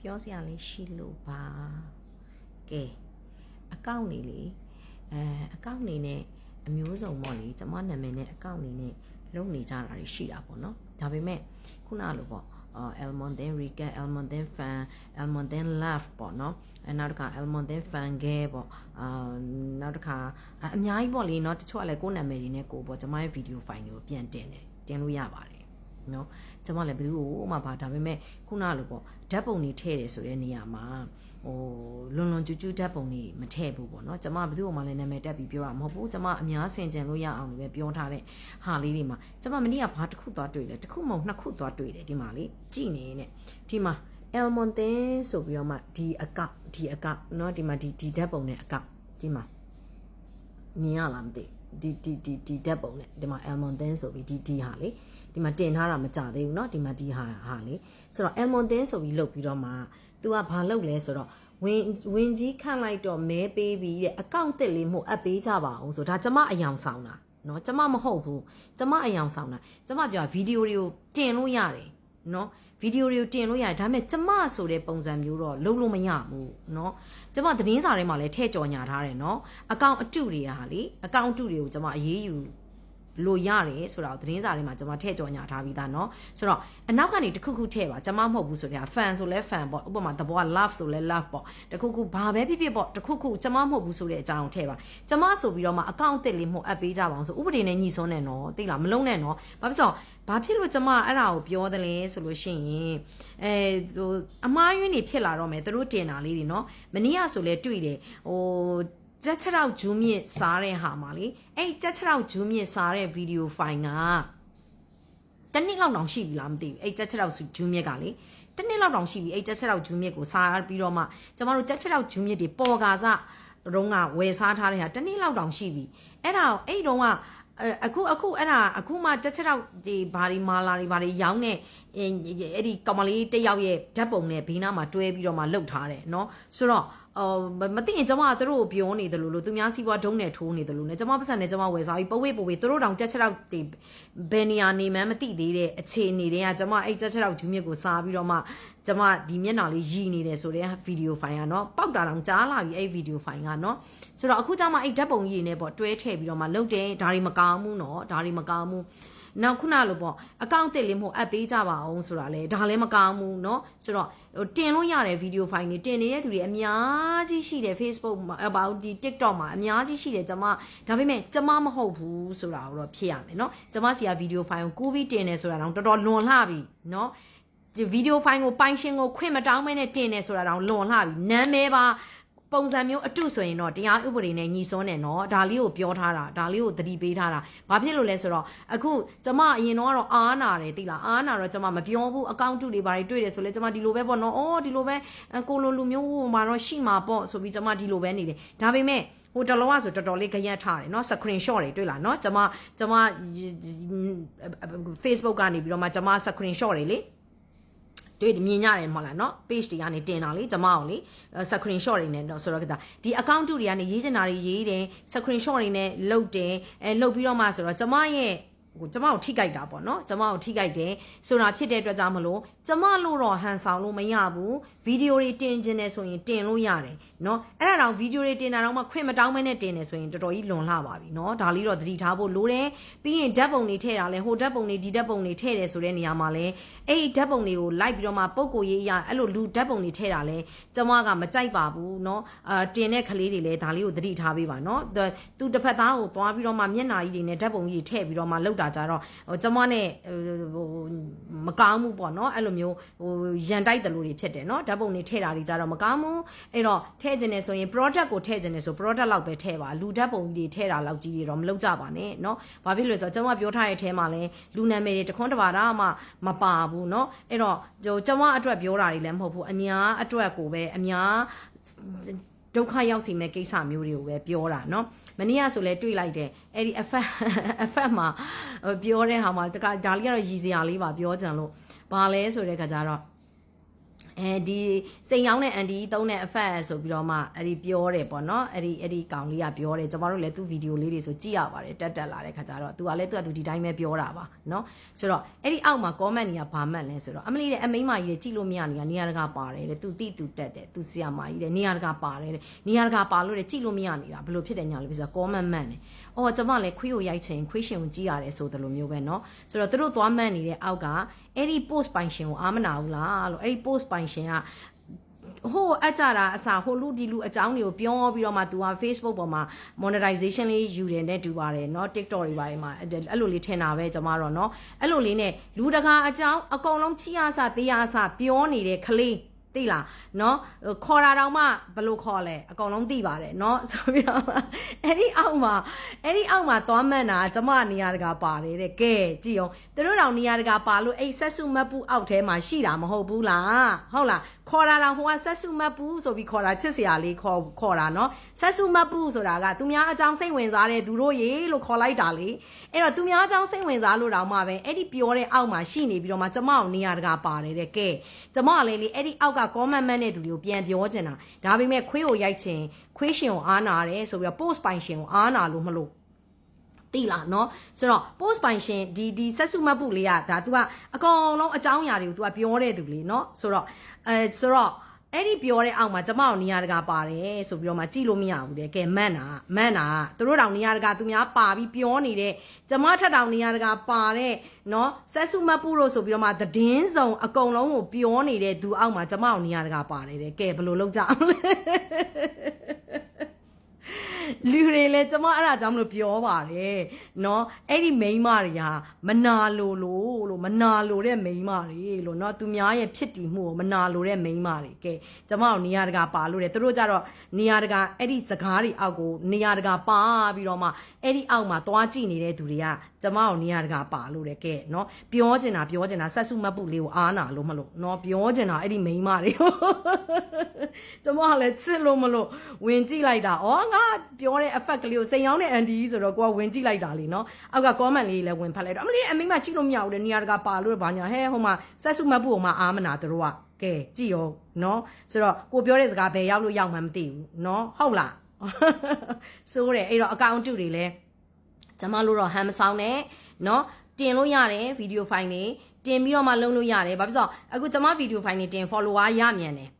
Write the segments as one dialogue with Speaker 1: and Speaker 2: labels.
Speaker 1: ပြောစရာလေးရှိလို့ပါကဲအကောင့်နေလေအဲအကောင့်နေနဲ့အမျိုးစုံပေါ့လေကျွန်မနာမည်နဲ့အကောင့်နေနဲ့လုပ်နေကြတာတွေရှိတာပေါ့နော်ဒါပေမဲ့ခုနလိုပေါ့ Elmondin Rica Elmondin Fan Elmondin Love ပေါ့နော်အဲနောက်တစ်ခါ Elmondin Fan Gay ပေါ့အာနောက်တစ်ခါအများကြီးပေါ့လေနော်တချို့ကလည်းကိုယ်နာမည်တွေနဲ့ကိုပေါ့ကျွန်မရဲ့ video file တွေကိုပြန်တင်တယ်တင်လို့ရပါတယ်နော်ကျွန်မလည်းဘယ်သူ့ကိုမှဘာဒါပေမဲ့ခုနလိုပေါ့ ဓာတ်ပုံတွေထည့်တယ်ဆိုတဲ့နေရာမှာဟိုလွန်လွန်ကျူးကျူးဓာတ်ပုံတွေမထည့်ဘူးပေါ့နော်ကျမဘယ်သူ့ကိုမှလည်းနာမည်တက်ပြီးပြောတာမဟုတ်ဘူးကျမအများဆင်ကျင်လို့ရအောင်လည်းပဲပြောထားတဲ့ဟာလေးတွေမှာကျမမနေ့ကဘာတစ်ခုသွားတွေ့လဲတစ်ခုမဟုတ်နှစ်ခုသွားတွေ့တယ်ဒီမှာလေကြည်နေနဲ့ဒီမှာ Elmonten ဆိုပြီးတော့မှဒီအကောက်ဒီအကောက်เนาะဒီမှာဒီဒီဓာတ်ပုံနဲ့အကောက်ဒီမှာမြင်ရလားမသိဒီဒီဒီဒီဓာတ်ပုံနဲ့ဒီမှာ Elmonten ဆိုပြီးဒီဒီဟာလေဒီမှာတင်ထားတာမကြသေးဘူးเนาะဒီမှာဒီဟာဟာလေ ဆိုတော့ Elmonten ဆိုပြီးလုတ်ပြီးတော့မှ तू ကဘာလုတ်လဲဆိုတော့ဝင်ဝင်ကြီးခန့်လိုက်တော့မဲပေးပြီးတဲ့အကောင့်တစ်လေးမှုအပ်ပေးကြပါအောင်ဆိုဒါကျမအယောင်ဆောင်တာเนาะကျမမဟုတ်ဘူးကျမအယောင်ဆောင်တာကျမပြောဗီဒီယိုတွေကိုတင်လို့ရတယ်เนาะဗီဒီယိုတွေကိုတင်လို့ရတယ်ဒါပေမဲ့ကျမဆိုတဲ့ပုံစံမျိုးတော့လုံးလို့မရဘူးเนาะကျမသတင်းစာထဲမှာလည်းထည့်ကြော်ညာထားတယ်เนาะအကောင့်အတုတွေကဟာလေအကောင့်အတုတွေကိုကျမအေးအေးယူ လို့ရတယ်ဆိုတော့သတင်းစာထဲမှာကျွန်မထည့်ကြော်ညာထားပြီးသားเนาะဆိုတော့အနောက်ကနေတစ်ခုခုထည့်ပါကျွန်မမဟုတ်ဘူးဆိုတော့ fan ဆိုလဲ fan ပေါ့ဥပမာတဘောက love ဆိုလဲ love ပေါ့တစ်ခုခုဘာပဲဖြစ်ဖြစ်ပေါ့တစ်ခုခုကျွန်မမဟုတ်ဘူးဆိုတဲ့အကြောင်းကိုထည့်ပါကျွန်မဆိုပြီးတော့မှအကောင့်အသစ်လေးမှုအပ်ပေးကြပါအောင်ဆိုဥပဒေနဲ့ညီစွန်းနဲ့နော်သိလားမလုံးနဲ့နော်ဘာဖြစ်လို့ဘာဖြစ်လို့ကျွန်မအဲ့ဒါကိုပြောတယ်လဲဆိုလို့ရှိရင်အဲဟိုအမားယွင်းနေဖြစ်လာတော့မယ်သူတို့တင်တာလေးတွေနော်မနေ့ကဆိုလဲတွေ့တယ်ဟို ကြက်ချောက်ဂျူးမြင့်စားတဲ့ဟာမှာလေအဲ့ကြက်ချောက်ဂျူးမြင့်စားတဲ့ဗီဒီယိုဖိုင်ကတနစ်လောက်တောင်ရှိပြီလားမသိဘူးအဲ့ကြက်ချောက်ဂျူးမြင့်ကလေတနစ်လောက်တောင်ရှိပြီအဲ့ကြက်ချောက်ဂျူးမြင့်ကိုစားပြီးတော့မှကျမတို့ကြက်ချောက်ဂျူးမြင့်တွေပေါ်ကာစရုံးကဝယ်စားထားတဲ့ဟာတနစ်လောက်တောင်ရှိပြီအဲ့ဒါအဲ့တုန်းကအခုအခုအဲ့ဒါအခုမှကြက်ချောက်ဒီဘာဒီမာလာတွေဘာတွေရောင်းတဲ့အဲ့ဒီကောင်မလေးတစ်ယောက်ရဲ့ဓာတ်ပုံနဲ့ဘေးနားမှာတွဲပြီးတော့မှလှုပ်ထားတယ်เนาะဆိုတော့ အော်မသိရင်ကျွန်မကသူတို့ကိုပြောနေတယ်လို့လို့သူများစီးပွားဒုံးနဲ့ထိုးနေတယ်လို့နဲ့ကျွန်မပတ်စံနဲ့ကျွန်မဝယ်စားပြီးပဝေးပဝေးသူတို့တောင်ကြက်ချက်တော့ဒီဘယ်နေရာနေမှန်းမသိသေးတဲ့အခြေအနေတွေကကျွန်မအဲ့ကြက်ချက်တော့ဂျူးမြစ်ကိုစားပြီးတော့မှကျွန်မဒီမျက်နှာလေးရီနေတယ်ဆိုတဲ့ဗီဒီယိုဖိုင်ကနော်ပောက်တာတောင်ကြားလာပြီအဲ့ဗီဒီယိုဖိုင်ကနော်ဆိုတော့အခုကျမှအဲ့ဓာတ်ပုံကြီးနေပေါ့တွဲထည့်ပြီးတော့မှလုတ်တယ်ဒါတွေမကောင်းဘူးနော်ဒါတွေမကောင်းဘူး နောက်ခုနလိုပေါ့အကောင့်တစ်လေးမို့အပ်ပေးကြပါအောင်ဆိုတာလဲဒါလည်းမကောင်းဘူးเนาะဆိုတော့တင်လို့ရတဲ့ဗီဒီယိုဖိုင်တွေတင်နေတဲ့သူတွေအများကြီးရှိတယ် Facebook မှာ about ဒီ TikTok မှာအများကြီးရှိတယ်ကျွန်မဒါပေမဲ့ကျွန်မမဟုတ်ဘူးဆိုတာကိုတော့ဖြစ်ရမယ်เนาะကျွန်မစီကဗီဒီယိုဖိုင်ကိုကူးပြီးတင်နေဆိုတာတော့တော်တော်လွန်လှပြီเนาะဒီဗီဒီယိုဖိုင်ကိုပိုင်ရှင်ကိုခွင့်မတောင်းမဲနဲ့တင်နေဆိုတာတော့လွန်လှပြီနာမည်ပါ ပုံစံမျိုးအတုဆိုရင်တော့တရားဥပဒေနဲ့ညီစွန်းတယ်နော်ဒါလေးကိုပြောထားတာဒါလေးကိုသတိပေးထားတာဘာဖြစ်လို့လဲဆိုတော့အခုကျမအရင်တော့ကတော့အားနာတယ်သိလားအားနာတော့ကျမမပြောဘူးအကောင့်တုတွေဘာတွေတွေ့တယ်ဆိုလဲကျမဒီလိုပဲပေါ့နော်အော်ဒီလိုပဲကိုလိုလူမျိုးဟိုမှာတော့ရှိမှာပေါ့ဆိုပြီးကျမဒီလိုပဲနေတယ်ဒါပေမဲ့ဟိုတလောကဆိုတော်တော်လေးကြရက်ထားတယ်เนาะ screen shot တွေတွေ့လားเนาะကျွန်မကျွန်မ Facebook ကနေပြီးတော့မှကျွန်မ screen shot တွေလေ တွေ့မြင်ကြတယ်မဟုတ်လားเนาะ page တွေကနေတင်တာလေကျမအောင်လေ screen shot တွေနဲ့တော့ဆိုတော့ကဒါဒီ account တွေကနေရေးချင်တာတွေရေးတယ် screen shot တွေနဲ့လုတ်တယ်အဲလုတ်ပြီးတော့မှဆိုတော့ကျမရဲ့ ကိုကျမကိုထိကြိုက်တာပေါ့နော်ကျမကိုထိကြိုက်တယ်ဆိုတာဖြစ်တဲ့အတွက်ကြောင့်မလို့ကျမလို့တော့ဟန်ဆောင်လို့မရဘူးဗီဒီယိုတွေတင်ခြင်းနဲ့ဆိုရင်တင်လို့ရတယ်နော်အဲ့ဒါတော့ဗီဒီယိုတွေတင်တာတော့မှခွင့်မတောင်းမဲနဲ့တင်နေဆိုရင်တော်တော်ကြီးလွန်လှပါပြီနော်ဒါလေးတော့သတိထားဖို့လိုတယ်ပြီးရင်ဓာတ်ပုံတွေထည့်တာလဲဟိုဓာတ်ပုံတွေဒီဓာတ်ပုံတွေထည့်တယ်ဆိုတဲ့နေရာမှာလဲအဲ့ဒီဓာတ်ပုံတွေကိုလိုက်ပြီးတော့မှပုံကိုရေးအရအဲ့လိုလူဓာတ်ပုံတွေထည့်တာလဲကျမကမကြိုက်ပါဘူးနော်အာတင်တဲ့ကလေးတွေလဲဒါလေးကိုသတိထားပေးပါနော်သူတစ်ဖက်သားကိုသွားပြီးတော့မှမျက်နှာကြီးတွေနဲ့ဓာတ်ပုံကြီးတွေထည့်ပြီးတော့မှလောက်တာကြတော့ဟိုကျမနဲ့ဟိုမကောင်းဘူးပေါ့နော်အဲ့လိုမျိုးဟိုရန်တိုက်တယ်လို့တွေဖြစ်တယ်နော်ဓာတ်ပုံတွေထည့်တာတွေကြတော့မကောင်းဘူးအဲ့တော့ထည့်ခြင်းနဲ့ဆိုရင် product ကိုထည့်ခြင်းနဲ့ဆို product လောက်ပဲထည့်ပါလူဓာတ်ပုံကြီးတွေထည့်တာလောက်ကြီးတွေတော့မလုပ်ကြပါနဲ့နော်ဘာဖြစ်လို့လဲဆိုတော့ကျမပြောထားတဲ့အထဲမှာလဲလူနာမည်တွေတခွန်းတပါတာမှမပါဘူးနော်အဲ့တော့ဟိုကျမအတွက်ပြောတာတွေလည်းမဟုတ်ဘူးအများအတွက်ကိုပဲအများ ဒုက္ခရောက်စီမဲ့ကိစ္စမျိုးတွေကိုပဲပြောတာเนาะမနေ့ကဆိုလဲတွေ့လိုက်တယ်အဲ့ဒီအဖက်အဖက်မှာပြောတဲ့ဟာမှာတကဒါလေးကတော့ရည်စရာလေးပါပြောကြံလို့ဘာလဲဆိုတဲ့ခါကျတော့ အဲဒီစိန်ရောင်းတဲ့အန်တီသုံးတဲ့အဖက်ဆိုပြီးတော့မှအဲ့ဒီပြောတယ်ပေါ့နော်အဲ့ဒီအဲ့ဒီကောင်လေးကပြောတယ်ကျွန်တော်တို့လည်းသူ့ဗီဒီယိုလေးတွေဆိုကြည့်ရပါတယ်တက်တက်လာတဲ့ခါကျတော့သူကလည်းသူကသူဒီတိုင်းပဲပြောတာပါနော်ဆိုတော့အဲ့ဒီအောက်မှာ comment တွေကဘာမှတ်လဲဆိုတော့အမလီတဲ့အမိန်းမကြီးတွေကြည့်လို့မရနေကနေရာတကာပါတယ်တဲ့သူတိသူတက်တယ်သူဆီယာမကြီးတဲ့နေရာတကာပါတယ်တဲ့နေရာတကာပါလို့တဲ့ကြည့်လို့မရနေတာဘယ်လိုဖြစ်တယ်ညာလို့ပြောဆို comment မှတ်တယ်အော်ကျွန်မလည်းခွေးကိုရိုက်ချင်ခွေးရှင်ကိုကြည့်ရတယ်ဆိုတယ်လို့မျိုးပဲနော်ဆိုတော့သူတို့သွားမှတ်နေတဲ့အောက်ကအဲ့ဒီ post ပိုင်ရှင်ကိုအာမနာဘူးလားလို့အဲ့ဒီ post ပိုရှင်က ဟိုအကြတာအစာဟိုလူဒီလူအကြောင်းတွေကိုပြောပြီးတော့မှ तू က Facebook ပေါ်မှာ monetization လေးယူတယ်နဲ့တူပါတယ်เนาะ TikTok တွေပါတယ်မှာအဲ့လိုလေးထင်တာပဲကျွန်မတော့เนาะအဲ့လိုလေးနဲ့လူတကာအကြောင်းအကုန်လုံးချီရစတေးရစပြောနေတဲ့ကလေး သိလားเนาะခေါ်တာတောင်မှဘယ်လိုခေါ်လဲအကောင်လုံးသိပါတယ်เนาะဆိုပြီးတော့အဲ့ဒီအောက်မှာအဲ့ဒီအောက်မှာသွားမှန်တာကျမနေရာတကာပါတယ်တဲ့ကဲကြည့်အောင်သူတို့တောင်နေရာတကာပါလို့အဲ့ဆက်စုမတ်ပူအောက်ထဲမှာရှိတာမဟုတ်ဘူးလားဟုတ်လား ခေါ်တာတော့ဟိုကဆက်စုမပူဆိုပြီးခေါ်တာချစ်စရာလေးခေါ်ခေါ်တာနော်ဆက်စုမပူဆိုတာကသူများအကြောင်းစိတ်ဝင်စားတဲ့သူတို့ရေလို့ခေါ်လိုက်တာလေအဲ့တော့သူများအကြောင်းစိတ်ဝင်စားလို့တောင်မှပဲအဲ့ဒီပြောတဲ့အောက်မှာရှိနေပြီးတော့မှကျမအောင်နေရတကပါတယ်တဲ့ကဲကျမကလည်းလေအဲ့ဒီအောက်က comment မတဲ့သူတွေကိုပြန်ပြောချင်တာဒါပေမဲ့ခွေးကိုရိုက်ချင်ခွေးရှင်ကိုအားနာတယ်ဆိုပြီးတော့ post ပိုင်ရှင်ကိုအားနာလို့မလို့ တိလာเนาะဆိုတော့ post ပိုင်ရှင်ဒီဒီဆက်စုမှတ်ဖို့လေးကဒါ तू ကအကောင်လုံးအကြောင်းအရာတွေကို तू ကပြောတဲ့သူလေเนาะဆိုတော့အဲဆိုတော့အဲ့ဒီပြောတဲ့အောက်မှာကျမတို့နေရာတကာပါတယ်ဆိုပြီးတော့မှကြည့်လို့မရဘူးတဲ့ကဲမန့်တာမန့်တာသူတို့တောင်နေရာတကာသူများပါပြီးပြောနေတဲ့ကျမထက်တောင်နေရာတကာပါတဲ့เนาะဆက်စုမတ်ပူလို့ဆိုပြီးတော့မှသတင်းဆောင်အကုန်လုံးကိုပြောနေတဲ့သူအောက်မှာကျမတို့နေရာတကာပါတယ်တဲ့ကဲဘယ်လိုလုပ်ကြမလဲ လူတွေလည်းကျမအဲ့ဒါကြောင့်မလို့ပြောပါတယ်เนาะအဲ့ဒီမိန်းမတွေကမနာလိုလို့လို့မနာလိုတဲ့မိန်းမတွေလို့เนาะသူများရဲ့ဖြစ်တည်မှုကိုမနာလိုတဲ့မိန်းမတွေကဲကျမတို့နေရာတကာပါလို့တယ်သူတို့ကြတော့နေရာတကာအဲ့ဒီစကားတွေအောက်ကိုနေရာတကာပါပြီးတော့မှအဲ့ဒီအောက်မှာသွားကြည့်နေတဲ့သူတွေကကျမတို့နေရာတကာပါလို့တယ်ကဲเนาะပြောချင်တာပြောချင်တာဆက်စုမတ်ပုလေးကိုအားနာလို့မလို့เนาะပြောချင်တာအဲ့ဒီမိန်းမတွေကိုကျမကလည်းချစ်လို့မလို့ဝင်ကြည့်လိုက်တာဩငါပြော ောပြောတဲ့ effect ကလေးကိုစိန်ရောင်းတဲ့ anti ဆိုတော့ကိုကဝင်ကြည့်လိုက်တာလေနော်အောက်က comment လေးလည်းဝင်ဖတ်လိုက်တော့အမလေးအမိမကြည့်လို့မရဘူးလေနေရာတကာပါလို့ဘာညာဟဲဟိုမှာဆက်စုမှတ်ဖို့ဟိုမှာအာမနာတို့ကကဲကြည့်ရောနော်ဆိုတော့ကိုပြောတဲ့စကားဘယ်ရောက်လို့ရောက်မှမသိဘူးနော်ဟုတ်လားစိုးတယ်အဲ့တော့ account တွေလည်းကျမတို့တော့ဟမ်မဆောင်နဲ့နော်တင်လို့ရတယ်ဗီဒီယိုဖိုင်တွေတင်ပြီးတော့မှလုံးလို့ရတယ်ဘာဖြစ်လို့အခုကျမဗီဒီယိုဖိုင်တွေတင် follower ရမြန်တယ်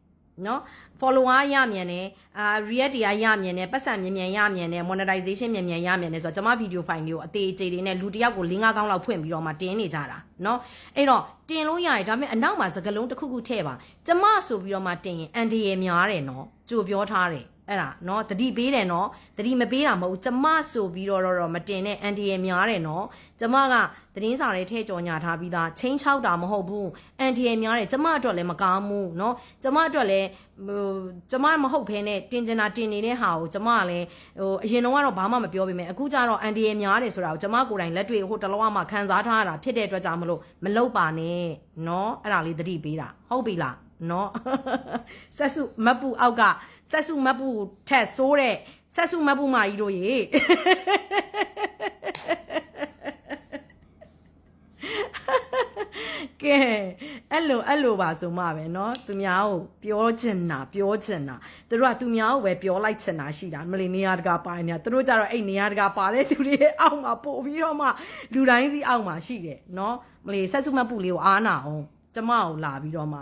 Speaker 1: နော် follower ရမြန်တယ်အာ react တွေရမြန်တယ်ပတ်စံမြန်မြန်ရမြန်တယ် monetization မြန်မြန်ရမြန်တယ်ဆိုတော့ကျွန်မ video file လေးကိုအသေးအသေးလေးနဲ့လူတစ်ယောက်ကို၄၅ကောင်းလောက်ဖွင့်ပြီးတော့မှတင်နေကြတာနော်အဲ့တော့တင်လို့ရတယ်ဒါပေမဲ့အနောက်မှာစကလုံးတစ်ခုခုထည့်ပါကျွန်မဆိုပြီးတော့မှတင်ရင်အန်ဒီရများတယ်နော်ကြိုပြောထားတယ် အဲ့ဒါနော်တတိပေးတယ်နော်တတိမပေးတာမဟုတ်ကျမဆိုပြီးတော့တော့မတင်နဲ့အန်တီရများတယ်နော်ကျမကသတင်းစာတွေထည့်ကြော်ညာထားပြီးသားချင်းချောက်တာမဟုတ်ဘူးအန်တီရများတယ်ကျမအတွက်လည်းမကောင်းဘူးနော်ကျမအတွက်လည်းဟိုကျမမဟုတ်ဘဲနဲ့တင်ကျင်တာတင်နေတဲ့ဟာကိုကျမကလည်းဟိုအရင်တော့ကတော့ဘာမှမပြောပေမဲ့အခုကျတော့အန်တီရများတယ်ဆိုတာကိုကျမကိုယ်တိုင်လက်တွေ့ဟိုတလောမှခံစားထားရတာဖြစ်တဲ့အတွက်ကြောင့်မလို့မလုပ်ပါနဲ့နော်အဲ့ဒါလေးတတိပေးတာဟုတ်ပြီလား နော်ဆက်စုမတ်ပူအောက်ကဆက်စုမတ်ပူထက်ဆိုးတဲ့ဆက်စုမတ်ပူမကြီးတို့ရေကဲအဲ့လိုအဲ့လိုပါဆိုမှပဲเนาะသူများကိုပြောချင်တာပြောချင်တာသူတို့ကသူများကိုပဲပြောလိုက်ချင်တာရှိတာမလီနေရာတကာပါနေတာသူတို့ကြတော့အဲ့နေရာတကာပါတဲ့သူတွေအောက်မှာပို့ပြီးတော့မှလူတိုင်းစီအောက်မှာရှိတယ်เนาะမလီဆက်စုမတ်ပူလေးကိုအားနာအောင်ကျမကိုလာပြီးတော့မှ